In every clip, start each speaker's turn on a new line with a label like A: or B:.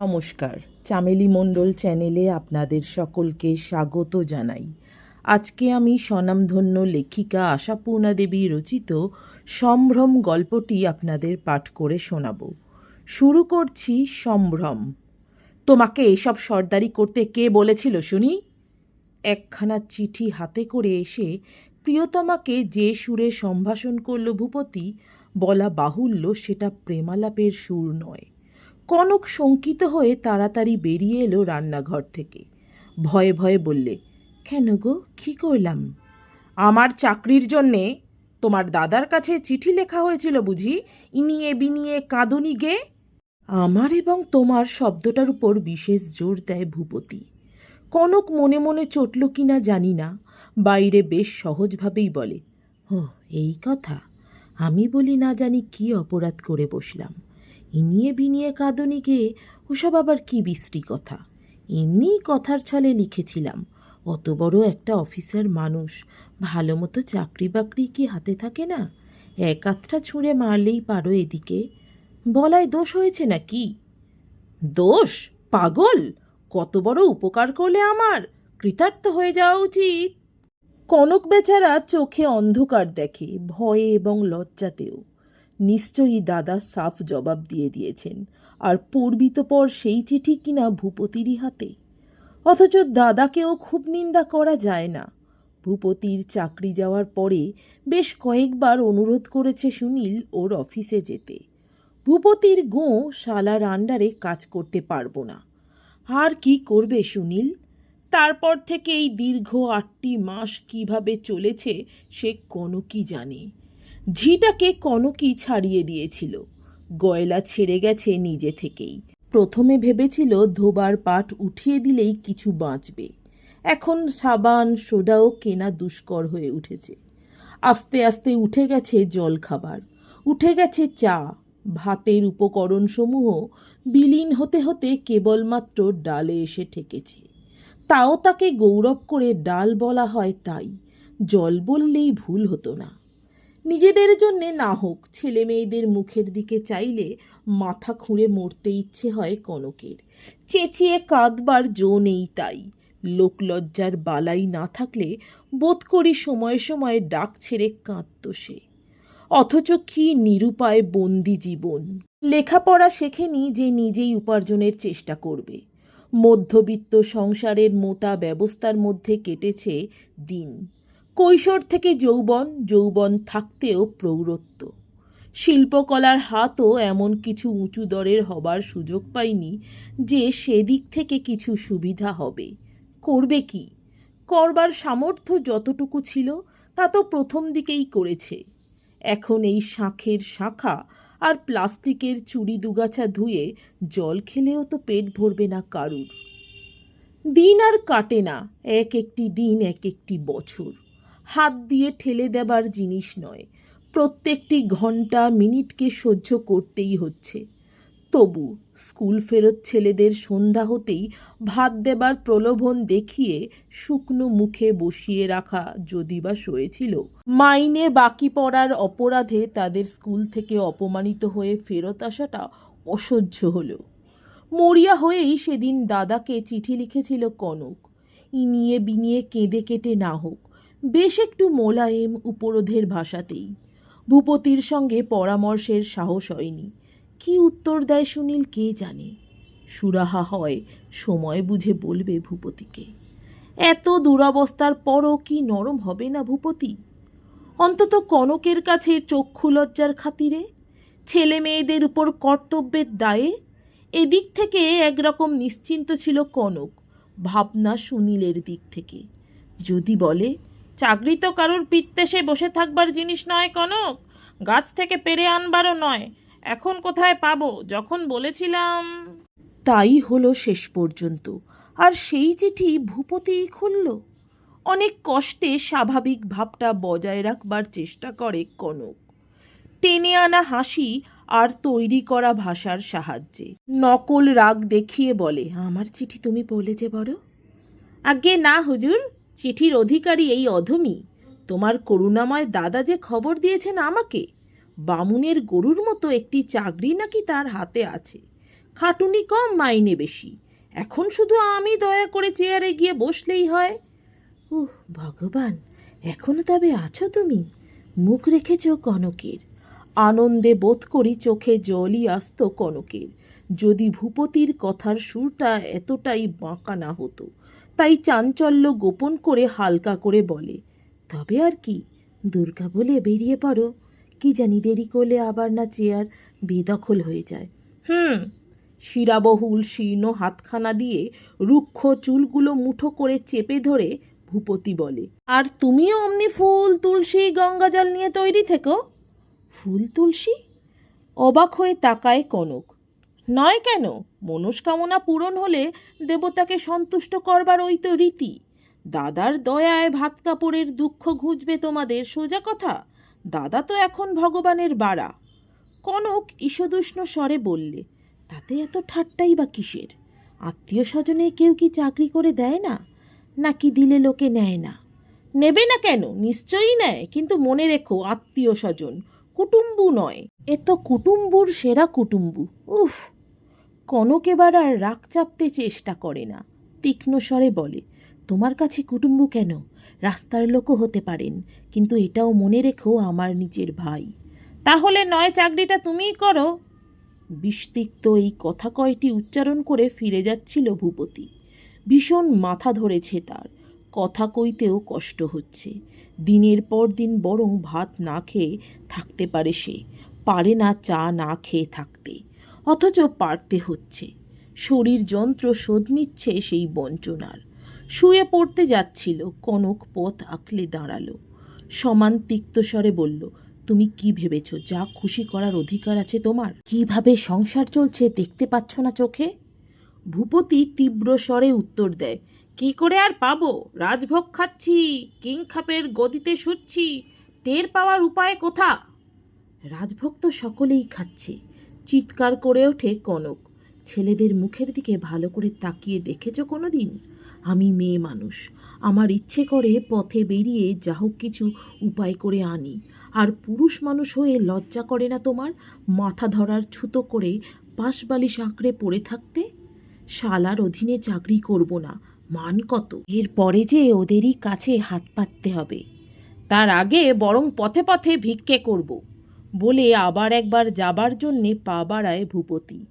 A: নমস্কার। চামেলি মণ্ডল চ্যানেলে আপনাদের সকলকে স্বাগত জানাই। আজকে আমি স্বনামধন্য লেখিকা আশাপূর্ণা দেবী রচিত সম্ভ্রম গল্পটি আপনাদের পাঠ করে শোনাব। শুরু করছি সম্ভ্রম। তোমাকে এসব সর্দারি করতে কে বলেছিল শুনি? একখানা চিঠি হাতে করে এসে প্রিয়তমাকে যে সুরে সম্ভাষণ করল ভূপতি, বলা বাহুল্য সেটা প্রেমালাপের সুর নয়। কনক শঙ্কিত হয়ে তাড়াতাড়ি বেরিয়ে এলো রান্নাঘর থেকে। ভয়ে ভয়ে বললে, কেন গো, কী করলাম? আমার চাকরির জন্যে তোমার দাদার কাছে চিঠি লেখা হয়েছিল বুঝি, ইনিয়ে বিনিয়ে কাঁদুনি গে? আমার এবং তোমার শব্দটার উপর বিশেষ জোর দেয় ভূপতি। কনক মনে মনে চটল কিনা জানি না, বাইরে বেশ সহজভাবেই বলে ও এই কথা। আমি বলি না জানি কি অপরাধ করে বসলাম। ইনিয়ে বিনিয়ে কাঁদনিকে ওসব আবার কি বিশ্রী কথা? এমনি কথার ছলে লিখেছিলাম, অত বড় একটা অফিসার মানুষ, ভালো মতো চাকরি বাকরি কি হাতে থাকে না? এক আধটা ছুঁড়ে মারলেই পারো এদিকে। বলায় দোষ হয়েছে নাকি? দোষ? পাগল? কত বড় উপকার করলে আমার? কৃতার্থ হয়ে যাওয়া উচিত। কনক বেচারা চোখে অন্ধকার দেখে, ভয়ে এবং লজ্জাতেও। নিশ্চয়ই দাদা সাফ জবাব দিয়ে দিয়েছেন। আর পর সেই চিঠি কিনা ভূপতিরই হাতে। অথচ দাদাকেও খুব নিন্দা করা যায় না। ভূপতির চাকরি যাওয়ার পরে বেশ কয়েকবার অনুরোধ করেছে সুনীল ওর অফিসে যেতে। ভূপতির গোঁ শালার আন্ডারে কাজ করতে পারব না। আর কি করবে সুনীল? তারপর থেকে এই দীর্ঘ আটটি মাস কীভাবে চলেছে সে কোনো কি জানে। ঝিটাকে কনকই ছাড়িয়ে দিয়েছিল। গয়লা ছেড়ে গেছে নিজে থেকেই। প্রথমে ভেবেছিল ধোবার পাট উঠিয়ে দিলেই কিছু বাঁচবে। এখন সাবান, সোডাও কেনা দুষ্কর হয়ে উঠেছে। আস্তে আস্তে উঠে গেছে জল খাবার উঠে গেছে চা। ভাতের উপকরণসমূহ বিলীন হতে হতে কেবলমাত্র ডালে এসে ঠেকেছে। তাও তাকে গৌরব করে ডাল বলা হয় তাই। জল বললেই ভুল হতো না। নিজেদের জন্যে না হোক ছেলে মেয়েদের মুখের দিকে চাইলে মাথা খুঁড়ে মরতে ইচ্ছে হয় কনকের। চেঁচিয়ে কাঁদবার জো নেই তাই। লোকলজ্জার বালাই না থাকলে বোধ করি সময়ে সময়ে ডাক ছেড়ে কাঁদত সে। অথচ কি নিরুপায় বন্দি জীবন। লেখাপড়া শেখেনি যে নিজেই উপার্জনের চেষ্টা করবে। মধ্যবিত্ত সংসারের মোটা ব্যবস্থার মধ্যে কেটেছে দিন। কৈশোর থেকে যৌবন যৌবন থাকতেও প্রৌরত্ব শিল্পকলার হাতও এমন কিছু উঁচু দরের হবার সুযোগ পাইনি যে সেদিক থেকে কিছু সুবিধা হবে। করবে কি? করবার সামর্থ্য যতটুকু ছিল, তা তো প্রথম দিকেই করেছে। এখন এই শাঁখের শাখা আর প্লাস্টিকের চুড়ি দুগাছা ধুয়ে জল খেলেও তো পেট ভরবে না কারুর। দিন আর কাটে না, এক একটি দিন, এক একটি বছর। হাত দিয়ে ঠেলে দেবার জিনিস নয়। প্রত্যেকটি ঘণ্টা মিনিটকে সহ্য করতেই হচ্ছে। তবু স্কুল ফেরত ছেলেদের সন্ধ্যা হতেই ভাত দেবার প্রলোভন দেখিয়ে শুকনো মুখে বসিয়ে রাখা যদি বা সয়েছিল। মাইনে বাকি পড়ার অপরাধে তাদের স্কুল থেকে অপমানিত হয়ে ফেরত আসাটা অসহ্য হলো। মরিয়া হয়েই সেদিন দাদাকে চিঠি লিখেছিল কনক। ইনিয়ে বিনিয়ে কেঁদে কেটে না হোক বেশ একটু মোলায়েম উপরোধের ভাষাতেই। ভূপতির সঙ্গে পরামর্শের সাহস হয়নি। কি উত্তর দেয় সুনীল কে জানে? সুরাহা হয়, সময় বুঝে বলবে ভূপতিকে। এত দুরাবস্থার পরও কি নরম হবে না ভূপতি? অন্তত কনকের কাছে চক্ষু লজ্জার খাতিরে? ছেলে মেয়েদের উপর কর্তব্যের দায়ে? এদিক থেকে একরকম নিশ্চিন্ত ছিল কনক, ভাবনা সুনীলের দিক থেকে। যদি বলে চাকরি তো কারোর পিত্তেসে বসে থাকবার জিনিস নয় কনক। গাছ থেকে পেরে আনবারও নয়। এখন কোথায় পাবো? যখন বলেছিলাম। তাই হলো শেষ পর্যন্ত। আর সেই চিঠি ভূপতিই খুলল। অনেক কষ্টে স্বাভাবিক ভাবটা বজায় রাখবার চেষ্টা করে কনক। টেনে আনা হাসি আর তৈরি করা ভাষার সাহায্যে। নকল রাগ দেখিয়ে বলে, আমার চিঠি তুমি বলে যে বড়? আগে না হুজুর। চিঠির অধিকারী এই অধমী। তোমার করুণাময় দাদা যে খবর দিয়েছেন আমাকে, বামুনের গরুর মতো একটি চাকরি নাকি তার হাতে আছে। খাটুনি কম মাইনে বেশি। এখন শুধু আমি দয়া করে চেয়ারে গিয়ে বসলেই হয়। উহ, ভগবান, এখনও তবে আছো তুমি? মুখ রেখেছ কনকের। আনন্দে বোধ করি চোখে জলই আসত কনকের। যদি ভূপতির কথার সুরটা এতটাই বাঁকা না হতো। তাই চাঞ্চল্য গোপন করে হালকা করে বলে, তবে আর কি, দুর্গা বলে বেরিয়ে পড়ো। কি জানি দেরি করলে আবার না চেয়ার বেদখল হয়ে যায়। হুম, শিরাবহুল শীর্ণ হাতখানা দিয়ে রুক্ষ চুলগুলো মুঠো করে চেপে ধরে ভূপতি বলে, আর তুমিও অমনি ফুল তুলসী গঙ্গাজল নিয়ে তৈরি থেকো? ফুল তুলসী? অবাক হয়ে তাকায় কনক নয় কেন? মনস্কামনা পূরণ হলে দেবতাকে সন্তুষ্ট করবার ওই তো রীতি। দাদার দয়ায় ভাত কাপড়ের দুঃখ ঘুচবে তোমাদের, সোজা কথা। দাদা তো এখন ভগবানের বাড়া। কনক ঈষদুষ্ণ স্বরে বললে, তাতে এত ঠাট্টাই বা কিসের? আত্মীয় স্বজনে কেউ কি চাকরি করে দেয় না? নাকি দিলে লোকে নেয় না? নেবে না কেন? নিশ্চয়ই নেয়। কিন্তু মনে রেখো, আত্মীয় স্বজন, কুটুম্বু নয়। এ তো কুটুম্বুর সেরা কুটুম্বু। উফ! কনক এবার আর রাগ চাপতে চেষ্টা করে না। তীক্ষ্ণ স্বরে বলে, তোমার কাছে কুটুম্ব কেন? রাস্তার লোকও হতে পারেন, কিন্তু এটাও মনে রেখো আমার নিজের ভাই। তাহলে নয় চাকরিটা তুমিই করো। বিস্তিক্ত এই কথা কয়টি উচ্চারণ করে ফিরে যাচ্ছিল ভূপতি। ভীষণ মাথা ধরেছে তার। কথা কইতেও কষ্ট হচ্ছে। দিনের পর দিন বরং ভাত না খেয়ে থাকতে পারে সে, পারে না চা না খেয়ে থাকতে। অথচ পারতে হচ্ছে। শরীর যন্ত্র শোধ নিচ্ছে সেই বঞ্চনার। শুয়ে পড়তে যাচ্ছিল, কনক পথ আঁকলে দাঁড়াল। সমান তিক্তস্বরে বলল, তুমি কি ভেবেছ? যা খুশি করার অধিকার আছে তোমার? কীভাবে সংসার চলছে দেখতে পাচ্ছ না চোখে? ভূপতি তীব্র স্বরে উত্তর দেয়, কি করে আর পাবো? রাজভোগ খাচ্ছি, কিং খাপের গদিতে শুচ্ছি, টের পাওয়ার উপায় কোথা? রাজভোগ তো সকলেই খাচ্ছে। চিৎকার করে ওঠে কনক। ছেলেদের মুখের দিকে ভালো করে তাকিয়ে দেখেছ কোনো দিন আমি মেয়ে মানুষ। আমার ইচ্ছে করে পথে বেরিয়ে যা হোক কিছু উপায় করে আনি। আর পুরুষ মানুষ হয়ে লজ্জা করে না তোমার? মাথা ধরার ছুতো করে পাশবালিশ আঁকড়ে পড়ে থাকতে? শালার অধীনে চাকরি করব না। মান কত? এরপরে যে ওদেরই কাছে হাত পাততে হবে। তার আগে বরং পথে পথে ভিক্ষে করব। বলে আবার একবার যাবার জন্যে পা বাড়ায় ভূপতি।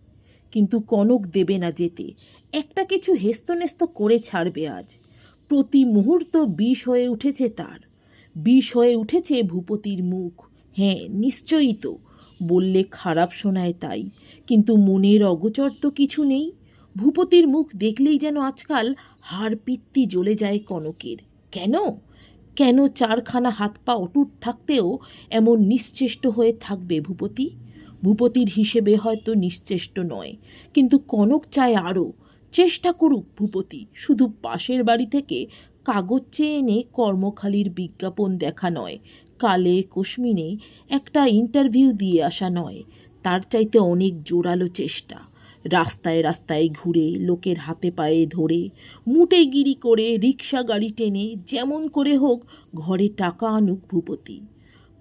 A: কিন্তু কনক দেবে না যেতে। একটা কিছু হেস্তনেস্ত করে ছাড়বে আজ। প্রতি মুহূর্ত বিষ হয়ে উঠেছে তার। বিষ হয়ে উঠেছে ভূপতির মুখ। হ্যাঁ নিশ্চয়ই তো, বললে খারাপ শোনায় তাই। কিন্তু মনের অগোচর তো কিছু নেই। ভূপতির মুখ দেখলেই যেন আজকাল হাড় পিত্তি জ্বলে যায় কনকের। কেন? কেন চারখানা হাত পা অটুট থাকতেও এমন নিশ্চেষ্ট হয়ে থাকবে ভূপতি? ভূপতির হিসেবে হয়তো নিশ্চেষ্ট নয়। কিন্তু কনক চায় আরও। চেষ্টা করুক ভূপতি, শুধু পাশের বাড়ি থেকে কাগজ চেয়ে এনে কর্মখালির বিজ্ঞাপন দেখা নয়। কালে কশ্মিনে একটা ইন্টারভিউ দিয়ে আসা নয়। তার চাইতে অনেক জোরালো চেষ্টা। রাস্তায় রাস্তায় ঘুরে, লোকের হাতে পায়ে ধরে মুটেগিরি করে রিক্সা গাড়ি টেনে যেমন করে হোক ঘরে টাকা আনুক ভূপতি।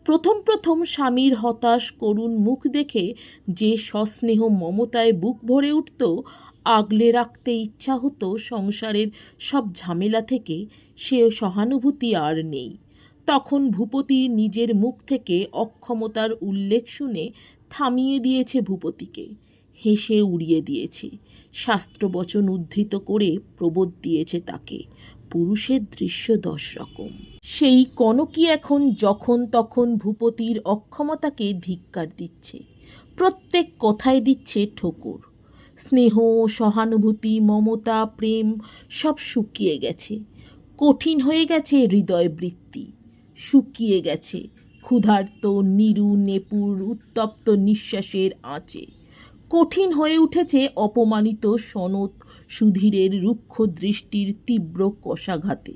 A: প্রথম প্রথম স্বামীর হতাশ করুণ মুখ দেখে যে সস্নেহ মমতায় বুক ভরে উঠত, আগলে রাখতে ইচ্ছা হতো সংসারের সব ঝামেলা থেকে, সে সহানুভূতি আর নেই। তখন ভূপতির নিজের মুখ থেকে অক্ষমতার উল্লেখ শুনে থামিয়ে দিয়েছে ভূপতিকে। হেসে উড়িয়ে দিয়েছে। শাস্ত্রবচন উদ্ধৃত করে প্রবোধ দিয়েছে তাকে। পুরুষের দৃশ্য দশ রকম। সেই কনকই এখন যখন তখন ভূপতির অক্ষমতাকে ধিক্কার দিচ্ছে। প্রত্যেক কথায় দিচ্ছে ঠোকর। স্নেহ, সহানুভূতি, মমতা, প্রেম সব শুকিয়ে গেছে। কঠিন হয়ে গেছে হৃদয় বৃত্তি। শুকিয়ে গেছে ক্ষুধার্ত, নিরু, নেপুর, উত্তপ্ত নিঃশ্বাসের আঁচে। কঠিন হয়ে উঠেছে অপমানিত সনত সুধীরের রুক্ষ দৃষ্টির তীব্র কষাঘাতে।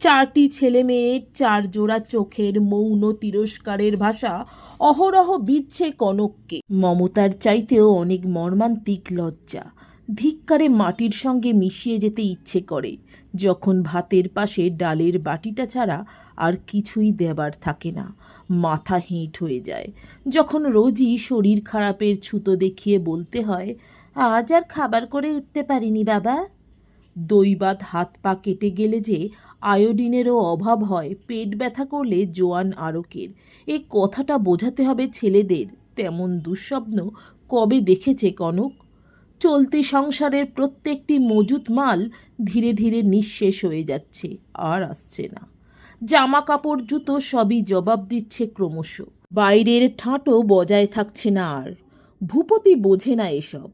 A: চারটি ছেলে মেয়ের চার জোড়া চোখের মৌন তিরস্কারের ভাষা, অহরহ বিচ্ছে কনককে। মমতার চাইতেও অনেক মর্মান্তিক লজ্জা। ধিক্কারে মাটির সঙ্গে মিশিয়ে যেতে ইচ্ছে করে, যখন ভাতের পাশে ডালের বাটিটা ছাড়া আর কিছুই দেবার থাকে না, মাথা হেঁট হয়ে যায়। যখন রোজই শরীর খারাপের ছুতো দেখিয়ে বলতে হয়, আজ আর খাবার করে উঠতে পারিনি বাবা। দৈবাত হাত পা কেটে গেলে যে আয়োডিনেরও অভাব হয়, পেট ব্যথা করলে জোয়ান আরকের। এই কথাটা বোঝাতে হবে ছেলেদের, তেমন দুঃস্বপ্ন কবে দেখেছে কনক? চলতি সংসারের প্রত্যেকটি মজুত মাল ধীরে ধীরে নিঃশেষ হয়ে যাচ্ছে, আর আসছে না। জামা কাপড় জুতো সবই জবাব দিচ্ছে ক্রমশ। বাইরের ঠাঁটও বজায় থাকছে না আর। ভূপতি বোঝে না এসব।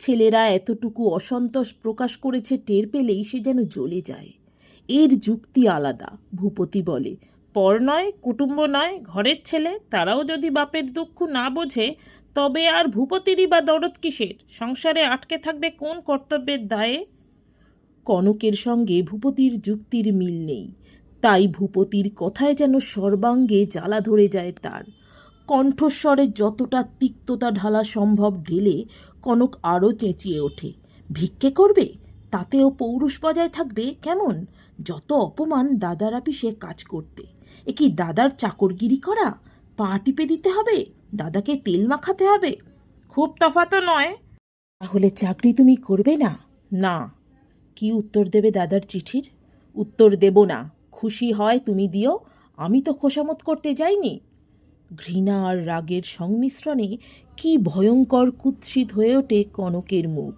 A: ছেলেরা এতটুকু অসন্তোষ প্রকাশ করেছে টের পেলেই সে যেন জ্বলে যায়। এর যুক্তি আলাদা, ভূপতি বলে। পর নয়, কুটুম্ব নয়, ঘরের ছেলে, তারাও যদি বাপের দুঃখ না বোঝে তবে আর ভূপতিরই বা দরদ কিসের? সংসারে আটকে থাকবে কোন কর্তব্যের দায়ে? কনকের সঙ্গে ভূপতির যুক্তির মিল নেই। তাই ভূপতির কথায় যেন সর্বাঙ্গে জ্বালা ধরে যায় তার। কণ্ঠস্বরে যতটা তিক্ততা ঢালা সম্ভব ঢেলে কনক আরও চেঁচিয়ে ওঠে। ভিক্ষে করবে? তাতেও পৌরুষ বজায় থাকবে? কেমন? যত অপমান দাদার আপিসে কাজ করতে। এ কি দাদার চাকরগিরি করা? পা টিপে দিতে হবে? দাদাকে তেল মাখাতে হবে? খুব তফাতও নয়। তাহলে চাকরি তুমি করবে না? না। কি উত্তর দেবে দাদার চিঠির? উত্তর দেব না। খুশি হয় তুমি দিও। আমি তো খোসামত করতে যাইনি। ঘৃণা আর রাগের সংমিশ্রণে কি ভয়ঙ্কর কুৎসিত হয়ে ওঠে কনকের মুখ।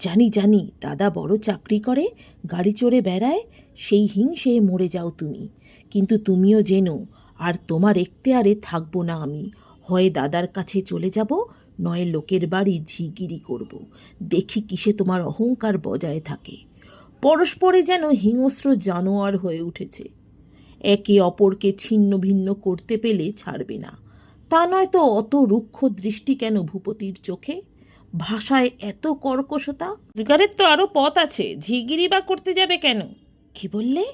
A: জানি জানি, দাদা বড় চাকরি করে, গাড়ি চড়ে বেড়ায়, সেই হিংসে মরে যাও তুমি। কিন্তু তুমিও জেনো, আর তোমার এখতেয়ারে থাকব না আমি। হয় দাদার কাছে চলে যাব নয় লোকের বাড়ি ঝিগিরি করব। দেখি কিসে তোমার অহংকার বজায় থাকে। পরস্পরে যেন হিংস্র জানোয়ার হয়ে উঠেছে। একে অপরকে ছিন্ন ভিন্ন করতে পেলে ছাড়বে না। তা নয় তো অত রুক্ষ দৃষ্টি কেন ভূপতির চোখে? ভাষায় এত কর্কশতা? রোজগারের তো আরও পথ আছে ঝিগিরি বা করতে যাবে কেন? কি বললে?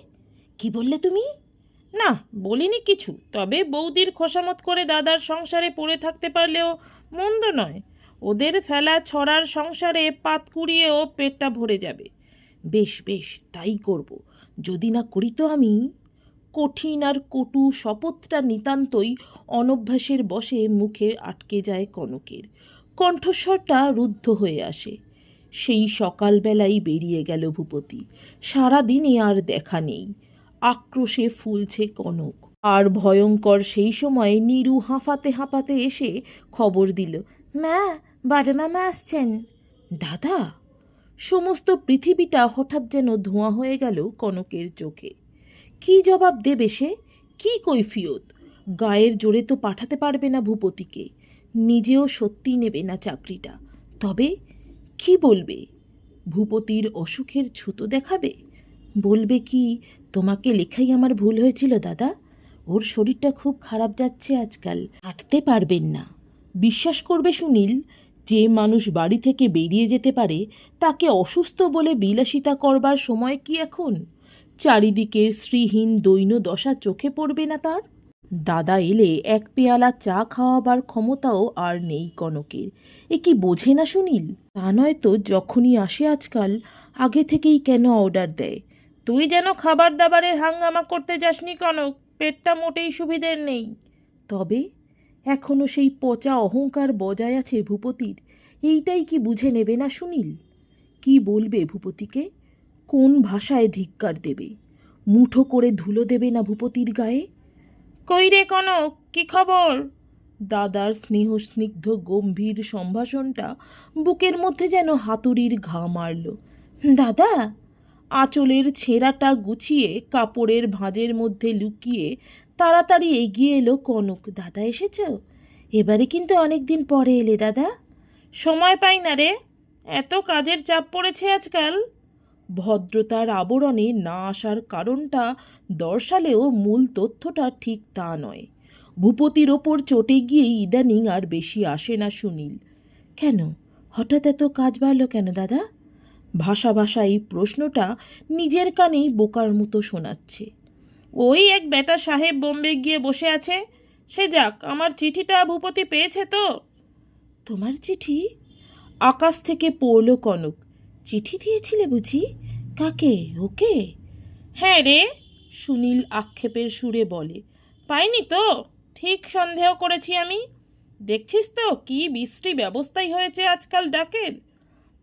A: কি বললে তুমি? না, বলিনি কিছু। তবে বৌদির খোসামত করে দাদার সংসারে পড়ে থাকতে পারলেও মন্দ নয়। ওদের ফেলা ছড়ার সংসারে পাত কুড়িয়েও পেটটা ভরে যাবে। বেশ বেশ, তাই করব। যদি না করি তো আমি? কঠিন আর কটু শপথটা নিতান্তই অনভ্যাসের বশে মুখে আটকে যায় কনকের। কণ্ঠস্বরটা রুদ্ধ হয়ে আসে। সেই সকালবেলাই বেরিয়ে গেল ভূপতি। সারাদিনে আর দেখা নেই। আক্রোশে ফুলছে কনক। আর ভয়ঙ্কর সেই সময় নীরু হাঁফাতে হাঁপাতে এসে খবর দিল, মা বড় মামা আসছেন। দাদা? সমস্ত পৃথিবীটা হঠাৎ যেন ধোঁয়া হয়ে গেল কনকের চোখে। কি জবাব দেবে সে? কি কৈফিয়ত? গায়ের জোরে তো পাঠাতে পারবে না ভূপতিকে। নিজেও সত্যি নেবে না চাকরিটা। তবে কি বলবে? ভূপতির অসুখের ছুতো দেখাবে? বলবে কি, তোমাকে লেখাই আমার ভুল হয়েছিল দাদা? ওর শরীরটা খুব খারাপ যাচ্ছে আজকাল, হাঁটতে পারবেন না। বিশ্বাস করবে সুনীল, যে মানুষ বাড়ি থেকে বেরিয়ে যেতে পারে, তাকে অসুস্থ বলে বিলাসিতা করবার সময় কি এখন? চারিদিকের শ্রীহীন দৈন্য দশা চোখে পড়বে না তার? দাদা এলে এক পেয়ালা চা খাওয়াবার ক্ষমতাও আর নেই কনকের। এ কি বোঝে না সুনীল? তা নয় তো, যখনই আসে আজকাল, আগে থেকেই কেন অর্ডার দেয়? তুই যেন খাবার দাবারের হাঙ্গামা করতে যাসনি কনক, পেটটা মোটেই সুবিধের নেই। তবে এখনও সেই পচা অহংকার বজায় আছে ভূপতির, এইটাই কি বুঝে নেবে না সুনীল? কি বলবে ভূপতিকে? কোন ভাষায় ধিক্কার দেবে? মুঠো করে ধুলো দেবে না ভূপতির গায়ে? কই রে কনক, কি খবর? দাদার স্নেহ স্নিগ্ধ গম্ভীর সম্ভাষণটা বুকের মধ্যে যেন হাতুড়ির ঘা মারল। দাদা আঁচলের ছেঁড়াটা গুছিয়ে কাপড়ের ভাঁজের মধ্যে লুকিয়ে তাড়াতাড়ি এগিয়ে এলো, কনক, দাদা এসেছ? এবারে কিন্তু অনেক দিন পরে এলে, দাদা। সময় পাই না রে, এত কাজের চাপ পড়েছে আজকাল। ভদ্রতার আবরণে না আসার কারণটা দর্শালেও মূল তথ্যটা ঠিক তা নয়। ভূপতির ওপর চটে গিয়ে ইদানিং আর বেশি আসে না সুনীল। কেন? হঠাৎ এত কাজ বাড়লো কেন, দাদা? ভাষা ভাষা এই প্রশ্নটা নিজের কানেই বোকার মতো শোনাচ্ছে। ওই এক বেটা সাহেব বোম্বে গিয়ে বসে আছে। সে যাক, আমার চিঠিটা ভূপতি পেয়েছে তো? তোমার চিঠি? আকাশ থেকে পড়ল কনক। চিঠি দিয়েছিলে বুঝি? কাকে? ওকে? হ্যাঁ রে, সুনীল আক্ষেপের সুরে বলে। পাইনি তো? ঠিক সন্দেহ করেছি আমি। দেখছিস তো, কি বিশ্রী ব্যবস্থাই হয়েছে আজকাল ডাকের।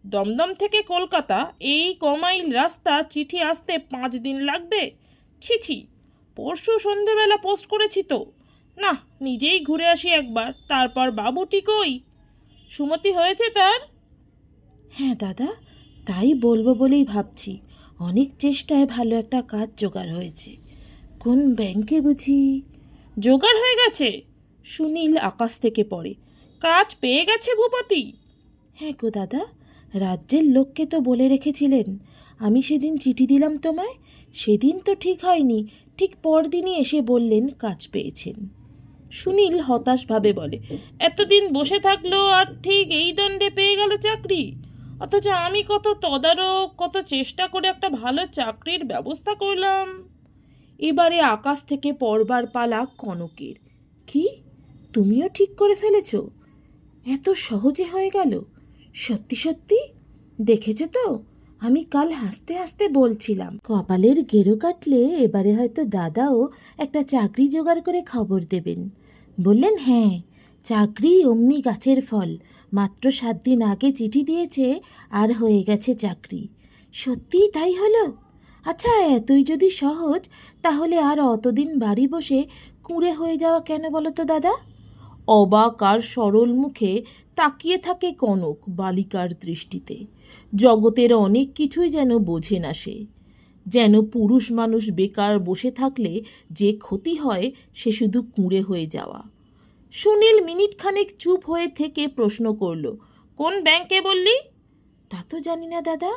B: দমদম থেকে কলকাতা, এই কমাইল রাস্তা চিঠি আসতে পাঁচ দিন লাগবে? ছি ছি, পরশু সন্ধেবেলা পোস্ট করেছি তো। না, নিজেই ঘুরে আসি একবার, তারপর বাবুটি কই সুমতি হয়েছে তার?
A: হ্যাঁ দাদা, তাই বলব বলেই ভাবছি। অনেক চেষ্টায় ভালো একটা কাজ জোগাড় হয়েছে। কোন ব্যাংকে বুঝি?
B: জোগাড় হয়ে গেছে। সুনীল আকাশ থেকে পড়ে। কাজ পেয়ে গেছে ভূপতি।
A: হ্যাঁ গো দাদা রাজ্যের লোককে তো বলে রেখেছিলেন। আমি সেদিন চিঠি দিলাম তোমায়, সেদিন তো ঠিক হয়নি। ঠিক পরদিনই এসে বললেন, কাজ পেয়েছেন।
B: সুনীল হতাশভাবে বলে, এতদিন বসে থাকল আর ঠিক এই দণ্ডে পেয়ে গেল চাকরি। অথচ আমি কত তদারক, কত চেষ্টা করে একটা ভালো চাকরির ব্যবস্থা করলাম।
A: এবারে আকাশ থেকে পড়বার পালা কনকের। কি? তুমিও ঠিক করে ফেলেছ? এত সহজে হয়ে গেল? সত্যি সত্যি? দেখেছ তো? আমি কাল হাসতে হাসতে বলছিলাম। কপালের গেরো কাটলে এবারে হয়তো দাদাও একটা চাকরি জোগাড় করে খবর দেবেন। বললেন হ্যাঁ চাকরি অমনি গাছের ফল। মাত্র সাত দিন আগে চিঠি দিয়েছে, আর হয়ে গেছে চাকরি। সত্যিই তাই হলো? আচ্ছা এতই যদি সহজ, তাহলে আর অতদিন বাড়ি বসে কুঁড়ে হয়ে যাওয়া কেন বলো তো দাদা? অবাক আর সরল মুখে তাকিয়ে থাকে কনক বালিকার দৃষ্টিতে। জগতের অনেক কিছুই যেন বোঝে না সে। যেন পুরুষ মানুষ বেকার বসে থাকলে যে ক্ষতি হয়, সে শুধু কুঁড়ে হয়ে যাওয়া। সুনীল মিনিট খানেক চুপ হয়ে থেকে প্রশ্ন করল,
B: কোন ব্যাংকে বললি?
A: তা তো জানি না দাদা।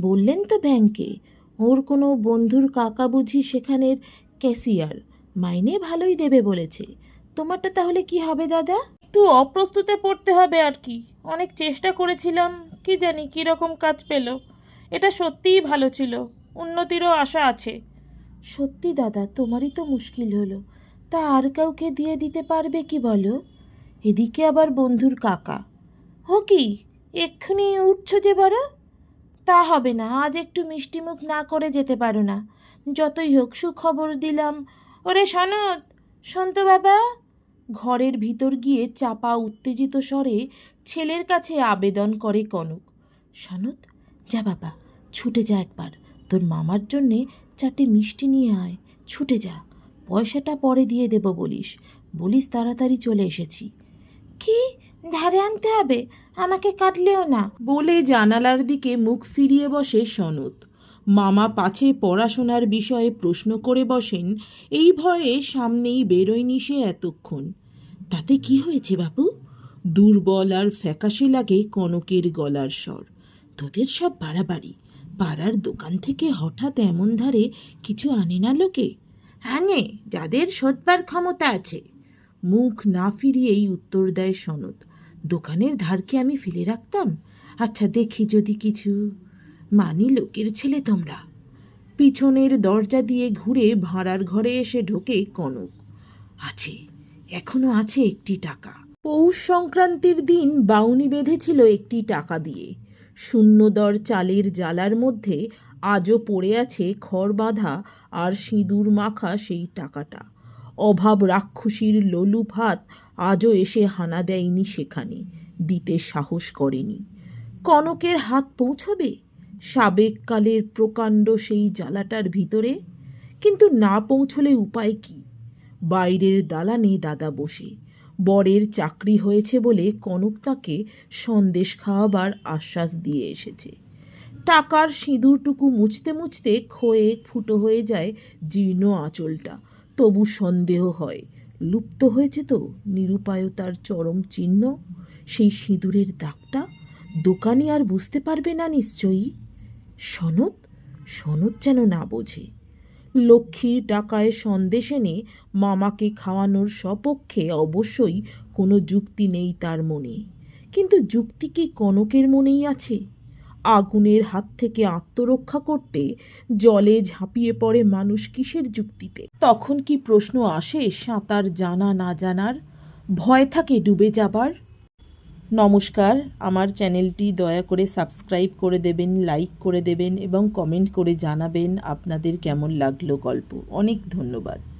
A: বললেন তো ব্যাংকে। ওর কোনো বন্ধুর কাকা বুঝি সেখানের ক্যাশিয়ার। মাইনে ভালোই দেবে বলেছে। তোমারটা তাহলে কি হবে দাদা?
B: একটু অপ্রস্তুতে পড়তে হবে আর কি। অনেক চেষ্টা করেছিলাম, কি জানি কীরকম কাজ পেল। এটা সত্যিই ভালো ছিল, উন্নতিরও আশা আছে।
A: সত্যি দাদা, তোমারই তো মুশকিল হলো। তা আর কাউকে দিয়ে দিতে পারবে কি বলো? এদিকে আবার বন্ধুর কাকা। ও কি, এক্ষুনি উঠছো যে বড়? তা হবে না, আজ একটু মিষ্টিমুখ না করে যেতে পারো না। যতই হোক, সুখবর দিলাম। ওরে সনদ শোন তো বাবা। ঘরের ভিতর গিয়ে চাপা, উত্তেজিত স্বরে ছেলের কাছে আবেদন করে কনক সনদ যা বাবা, ছুটে যা একবার। তোর মামার জন্যে চারটে মিষ্টি নিয়ে আয়, ছুটে যা। পয়সাটা পরে দিয়ে দেব বলিস। বলিস তাড়াতাড়ি চলে এসেছি। কি? ধারে আনতে হবে? আমাকে কাটলেও না? বলে জানালার দিকে মুখ ফিরিয়ে বসে সনদ মামা পাছে পড়াশোনার বিষয়ে প্রশ্ন করে বসেন, এই ভয়ে সামনেই বেরোয়নি সে এতক্ষণ। তাতে কি হয়েছে বাবু দুর্বল আর ফ্যাকাশে লাগে কনকের গলার স্বর। তোদের সব বাড়াবাড়ি। পাড়ার দোকান থেকে হঠাৎ এমন ধারে কিছু আনে না লোকে? আনে, যাদের সৎবার ক্ষমতা আছে। মুখ না ফিরিয়েই উত্তর দেয় সনদ। দোকানের ধারকে আমি ফেলে রাখতাম? আচ্ছা দেখি যদি কিছু মানি লোকের ছেলে তোমরা। পিছনের দরজা দিয়ে ঘুরে ভাড়ার ঘরে এসে ঢোকে কনক। আছে, এখনও আছে একটি টাকা। পৌষ সংক্রান্তির দিন বাউনি বেঁধেছিল একটি টাকা দিয়ে। শূন্যদর চালের জালার মধ্যে আজও পড়ে আছে খড় বাঁধা আর সিঁদুর মাখা সেই টাকাটা। অভাব রাক্ষসীর লোলুপ হাত আজও এসে হানা দেয়নি সেখানে, দিতে সাহস করেনি। কনকের হাত পৌঁছবে? সাবেক কালের প্রকাণ্ড সেই জ্বালাটার ভিতরে, কিন্তু না পৌঁছলে উপায় কি? বাইরের দালানে দাদা বসে, বরের চাকরি হয়েছে বলে কনক তাকে সন্দেশ খাওয়াবার আশ্বাস দিয়ে এসেছে। টাকার সিঁদুরটুকু মুছতে মুছতে ক্ষয়ে ফুটো হয়ে যায় জীর্ণ আঁচলটা। তবু সন্দেহ হয়, লুপ্ত হয়েছে তো নিরুপায়তার চরম চিহ্ন? সেই সিঁদুরের দাগটা দোকানি আর বুঝতে পারবে না নিশ্চয়ই। সনদ সনদ যেন না বোঝে। লক্ষ্মীর টাকায় সন্দেশ এনে মামাকে খাওয়ানোর সপক্ষে অবশ্যই কোনো যুক্তি নেই তার মনে। কিন্তু যুক্তি কি কনকের মনেই আছে? আগুনের হাত থেকে আত্মরক্ষা করতে জলে ঝাঁপিয়ে পড়ে মানুষ কিসের যুক্তিতে? তখন কি প্রশ্ন আসে সাঁতার জানা না জানার? ভয় থাকে ডুবে যাবার? নমস্কার। আমার চ্যানেলটি দয়া করে সাবস্ক্রাইব করে দেবেন, লাইক করে দেবেন এবং কমেন্ট করে জানাবেন আপনাদের কেমন লাগল গল্প। অনেক ধন্যবাদ।